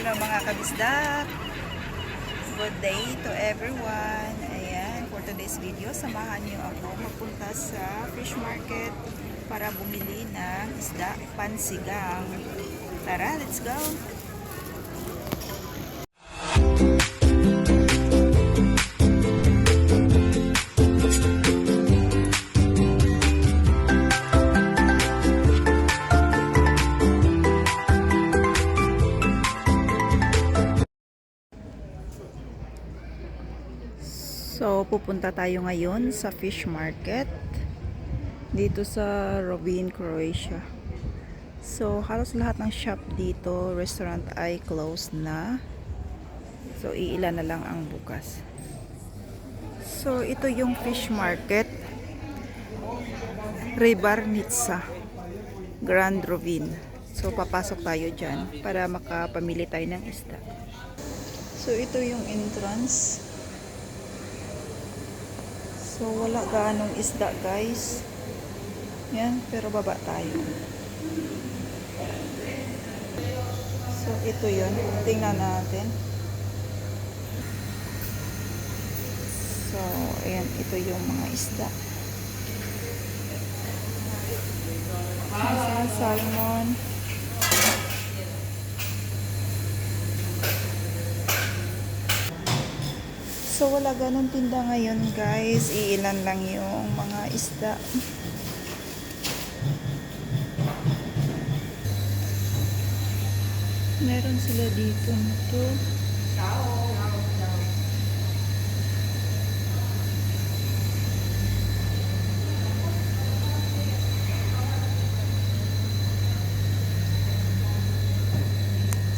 Hello mga kabisdak. Good day to everyone. Ayan, for today's video, samahan niyo ako magpunta sa fish market para bumili ng isda pansigang. Tara, let's go! So, pupunta tayo ngayon sa fish market dito sa Robin, Croatia. So, halos lahat ng shop dito, restaurant ay closed na. So, iilan na lang ang bukas. So, ito yung fish market. Rebarnitsa, Grand Rovin. So, papasok tayo dyan para makapamili tayo ng isda. So, ito yung entrance. So, wala ganong isda, guys. Yan, pero baba tayo. So, ito yun. Tingnan natin. So, ayan, ito yung mga isda. Isa, salmon. So, wala ganong tinda ngayon, guys. Iilan lang yung mga isda. Meron sila dito nito.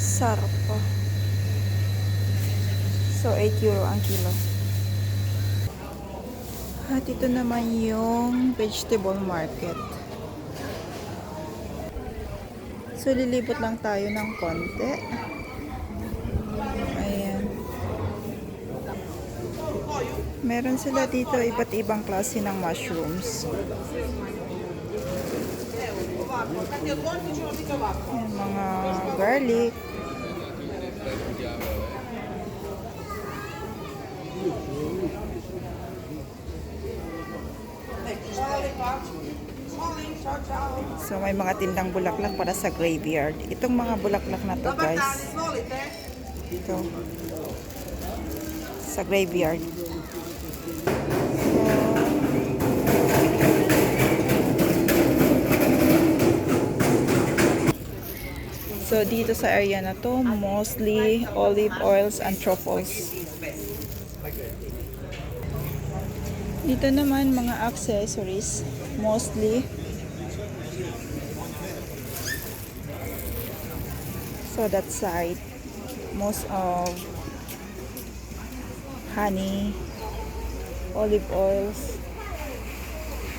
Sarap po. So, 8 euro ang kilo. At ito naman yung vegetable market. So, lilibot lang tayo ng konti. Ayan. Meron sila dito iba't ibang klase ng mushrooms. Ayan, mga garlic. So may mga tindang bulaklak para sa graveyard. Itong mga bulaklak na to guys. Ito. Sa graveyard. So, dito sa area na to, mostly olive oils and truffles. Dito naman mga accessories, mostly So that side, most of honey, olive oils,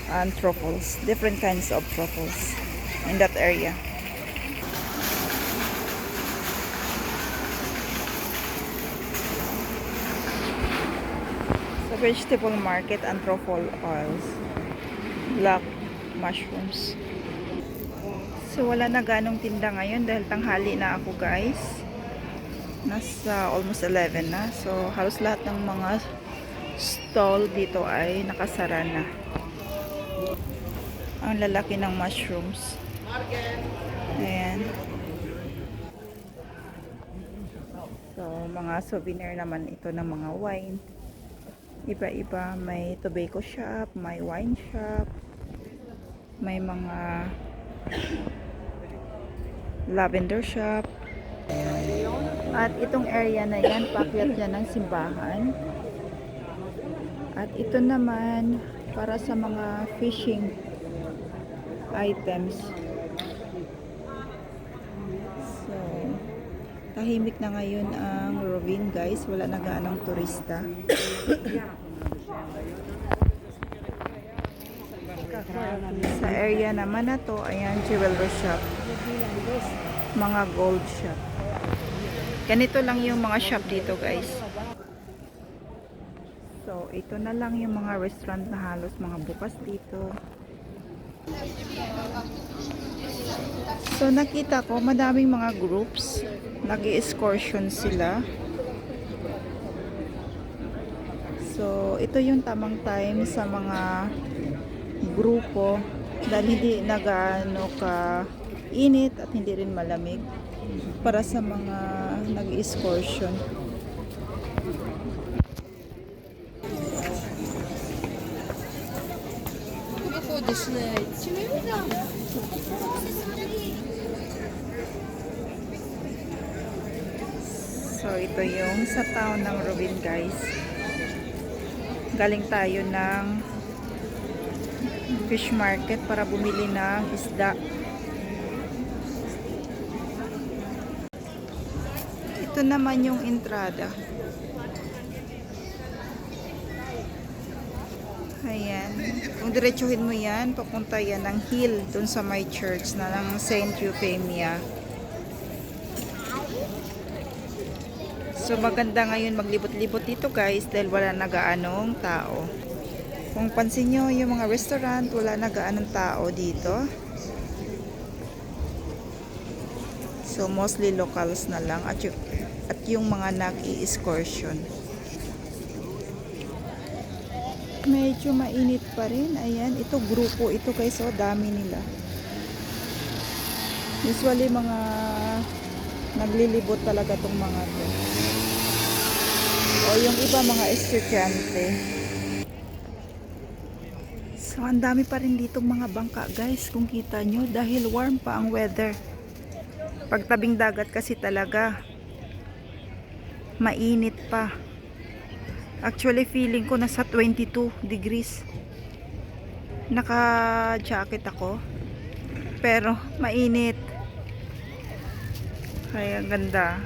and truffles. Different kinds of truffles in that area. Vegetable market and truffle oils. Black mushrooms. So wala na ganong tinda ngayon dahil tanghali na ako guys. Nasa almost 11 na. So halos lahat ng mga stall dito ay nakasara na. Ang lalaki ng mushrooms. Ayan. So mga souvenir naman ito ng mga wine. Iba-iba. May tobacco shop, may wine shop, may mga lavender shop. At itong area na yan, pakyat yan ng simbahan. At ito naman, para sa mga fishing items. So, tahimik na ngayon ang Rovin guys. Wala na gaanong turista. Sa area naman na to, ayan, jewelry shop. Mga gold shop. Ganito lang yung mga shop dito, guys. So, ito na lang yung mga restaurant na halos mga bukas dito. So nakita ko madaming mga groups, nag-excursion sila. So ito yung tamang time sa mga grupo dahil hindi nagaano ka init at hindi rin malamig para sa mga nag-excursion. So ito yung sa town ng Robin guys. Galing tayo ng fish market para bumili ng isda. Ito naman yung entrada. Ayan. Kung diretsuhin mo yan, papunta yan ng hill dun sa my church na ng Saint Euphemia. So maganda ngayon maglibot-libot dito guys dahil wala nagaanong tao. Kung pansin nyo yung mga restaurant, wala nagaanong tao dito. So mostly locals na lang at at yung mga nag-i-excursion. Medyo mainit pa rin. Ayan, ito grupo. Ito guys, oh, dami nila. Usually mga naglilibot talaga tong mga to. O yung iba mga estudyante. So ang dami pa rin ditong mga bangka guys kung kita nyo dahil warm pa ang weather. Pagtabing dagat kasi talaga mainit pa. Actually feeling ko nasa 22 degrees. Naka-jacket ako. Pero mainit. Kaya ganda.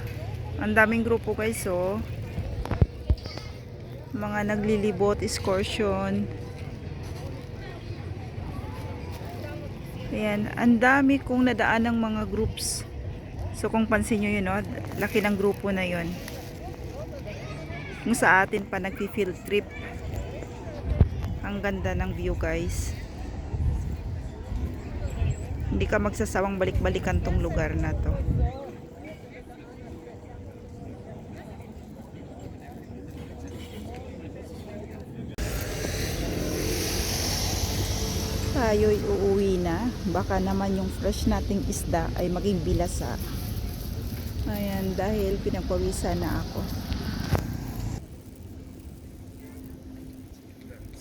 Ang daming grupo guys oh. Mga naglilibot, excursion. Ayan, ang dami kong nadaan ng mga groups. So kung pansin nyo yun, no, laki ng grupo na yun. Kung sa atin pa nagpi-field trip. Ang ganda ng view guys. Hindi ka magsasawang balik-balikan tong lugar na to. tayo'y uuwi na. Baka naman yung fresh nating isda ay maging bilasa. Ayan, dahil pinagpawisan na ako.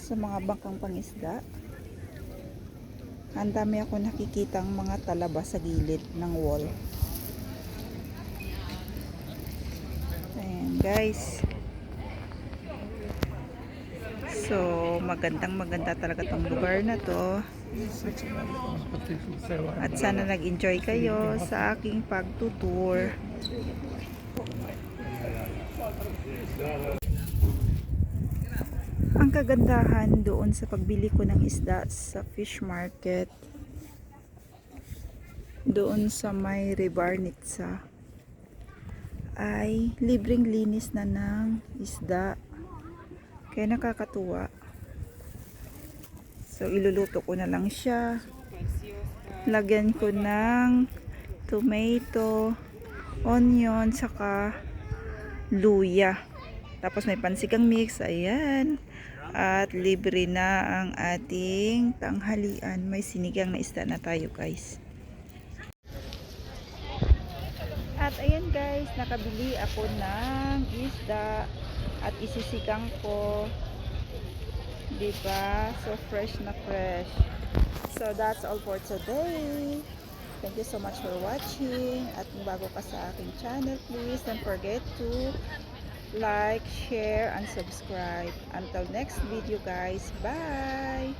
Sa mga bangkang pangisda, ang dami ako nakikitang mga talaba sa gilid ng wall. Ayan, guys. So, magandang maganda talaga tong lugar na to. At sana nag-enjoy kayo sa aking pagtutour. Ang kagandahan doon sa pagbili ko ng isda sa fish market doon sa may Rebarnitsa ay libreng linis na ng isda kaya nakakatuwa. So, iluluto ko na lang siya. Lagyan ko ng tomato, onion, saka luya. Tapos may pansikang mix. Ayan. At libre na ang ating tanghalian. May sinigang na isda na tayo guys. At ayan guys, nakabili ako ng isda at isisikang ko. 'Di ba? So fresh na fresh. So that's all for today. Thank you so much for watching. At kung bago ka sa aking channel, please don't forget to like, share, and subscribe. Until next video guys, bye!